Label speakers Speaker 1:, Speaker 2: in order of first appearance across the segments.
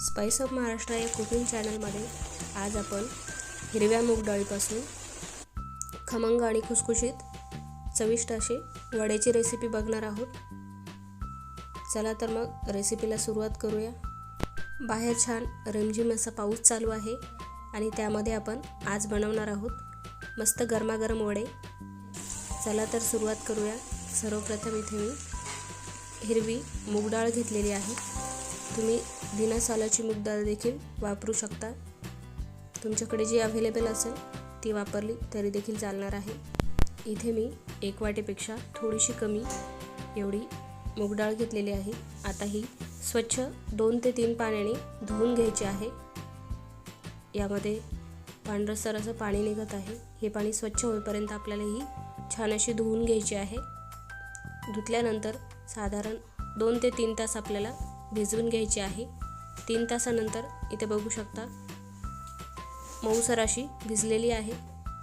Speaker 1: Spice of Maharashtra या cooking चॅनलमध्ये आज आपण हिरव्या मूग डाळीपासून खमंग आणि खुसखुशीत चविष्ट अशी वड्याची रेसिपी बघणार आहोत. चला तर मग रेसिपीला सुरुवात करूया. बाहेर छान रिमझिम असा पाऊस चालू आहे आणि त्यामध्ये आपण आज बनवणार आहोत मस्त गरमागरम वडे. चला तर सुरुवात करूया. सर्वप्रथम इथे मी हिरवी मूग डाळ घेतलेली आहे. तुम्ही बिना सालाची मूग देखील वापरू शकता. तुमच्याकडे जी अवेलेबल असेल ती वापरली तरी देखील चालणार आहे. इथे मी एक वाटेपेक्षा थोडीशी कमी एवढी मूगडाळ घेतलेली आहे. आता ही स्वच्छ दोन ते तीन पाण्याने धुवून घ्यायची आहे. यामध्ये पांढरसर असं पाणी निघत आहे. हे पाणी स्वच्छ होईपर्यंत आपल्याला ही छान अशी धुवून घ्यायची आहे. धुतल्यानंतर साधारण दोन ते तीन तास आपल्याला भिजवून घ्यायची आहे. तीन तासानंतर इथे बघू शकता मऊसर अशी भिजलेली आहे.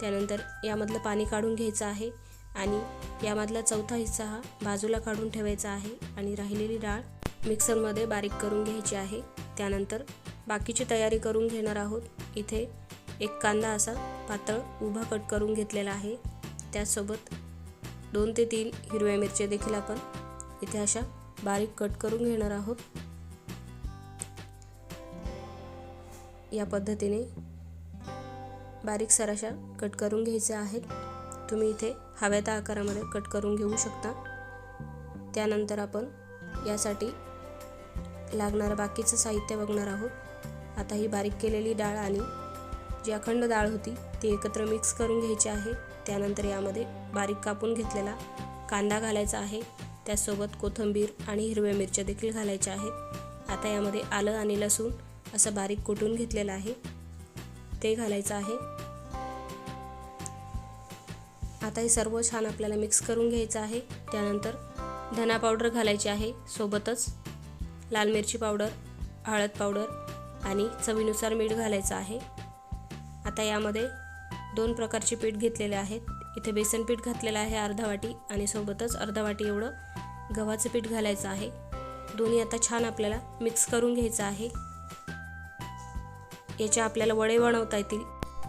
Speaker 1: त्यानंतर यामधलं पाणी काढून घ्यायचं आहे आणि यामधला चौथा हिस्सा हा बाजूला काढून ठेवायचा आहे आणि राहिलेली डाळ मिक्सरमध्ये बारीक करून घ्यायची आहे. त्यानंतर बाकीची तयारी करून घेणार आहोत. इथे एक कांदा असा पातळ उभा कट करून घेतलेला आहे. त्याचसोबत दोन ते तीन हिरव्या मिरच्या देखील आपण इथे अशा बारीक कट करून घेणार आहोत. या पद्धतीने बारीक सराशा कट करून घ्यायच्या आहेत. तुम्ही इथे हव्या त्या आकारामध्ये कट करून घेऊ शकता. त्यानंतर आपण यासाठी लागणारं बाकीचं साहित्य बघणार आहोत. आता ही बारीक केलेली डाळ आणि जी अखंड डाळ होती ती एकत्र मिक्स करून घ्यायची आहे. त्यानंतर यामध्ये बारीक कापून घेतलेला कांदा घालायचा आहे. त्यासोबत कोथिंबीर आणि हिरव्या मिरच्या देखील घालायच्या आहेत. आता यामध्ये आलं आणि लसूण असं बारीक कुटून घेतलेलं आहे. ते घालायचं आहे. आता हे सर्व छान आपल्याला मिक्स करून घ्यायचं आहे. त्यानंतर धना पावडर घालायची आहे. सोबतच लाल मिरची पावडर हळद पावडर आणि चवीनुसार मीठ घालायचं आहे. आता यामध्ये दोन प्रकारचे पीठ घेतलेले आहेत. इथे बेसन पीठ घातलेलं आहे अर्धा वाटी आणि सोबतच अर्धा वाटी एवढं गव्हाचं पीठ घालायचं आहे. दोन्ही आता छान आपल्याला मिक्स करून घ्यायचं आहे. याचे आपल्याला वडे बनवता येतील.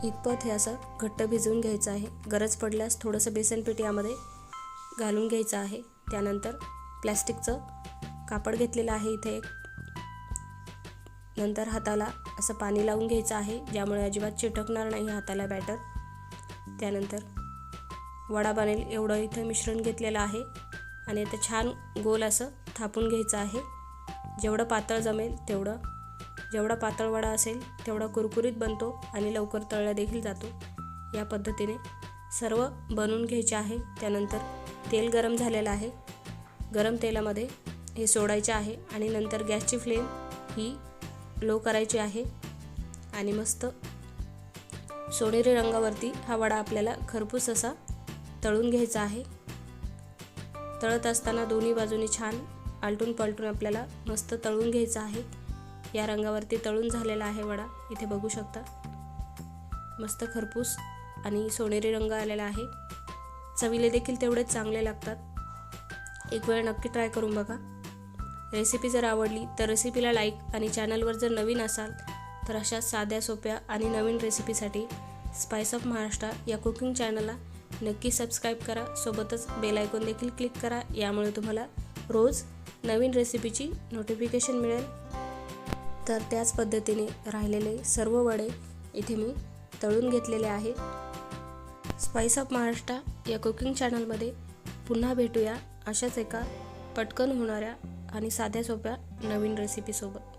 Speaker 1: इतपत हे असं घट्ट भिजवून घ्यायचं आहे. गरज पडल्यास थोडंसं बेसन पीठ यामध्ये घालून घ्यायचं आहे. त्यानंतर प्लॅस्टिकचं कापड घेतलेलं आहे इथे एक. नंतर हाताला असं पाणी लावून घ्यायचं आहे ज्यामुळे अजिबात चिटकणार नाही हाताला बॅटर. त्यानंतर वडा बनेल एवढं इथं मिश्रण घेतलेलं आहे. आणि आता छान गोल असं थापून घ्यायचं आहे. जेवढं पातळ जमेल तेवढं जेवढा पातळ वडा असेल तेवढा कुरकुरीत बनतो आणि लवकर तळला देखील जातो. या पद्धतीने सर्व बनवून घ्यायचे आहे. त्यानंतर तेल गरम झालेलं आहे. गरम तेलामध्ये हे सोडायचे आहे आणि नंतर गॅसची फ्लेम ही लो करायची आहे. आणि मस्त सोनेरी रंगावरती हा वडा आपल्याला खरपूस असा तळून घ्यायचं आहे. तळत असताना दोन्ही बाजूनी छान आलटून पलटून आपल्याला मस्त तळून घ्यायचं आहे. या रंगावरती तळून झालेला आहे वडा. इथे बघू शकता. मस्त खरपूस आणि सोनेरी रंग आलेला आहे. चवीले देखील तेवढेच चांगले लागतात. एक वेळ नक्की ट्राय करून बघा. रेसिपी जर आवडली तर रेसिपीला लाईक आणि चॅनलवर जर नवीन असाल तर अशा साध्या सोप्या आणि नवीन रेसिपीसाठी स्पाइस ऑफ महाराष्ट्र या कुकिंग चॅनलला नक्की सबस्क्राईब करा. सोबतच बेल आयकॉन देखील क्लिक करा. यामुळे तुम्हाला रोज नवीन रेसिपीची नोटिफिकेशन मिळेल. तर त्याच पद्धतीने राहिलेले सर्व वडे इथे मी तळून घेतलेले आहेत. स्पाइस ऑफ महाराष्ट्र या कुकिंग चॅनलमध्ये पुन्हा भेटूया अशाच एका पटकन होणाऱ्या आणि साध्या सोप्या नवीन रेसिपीसोबत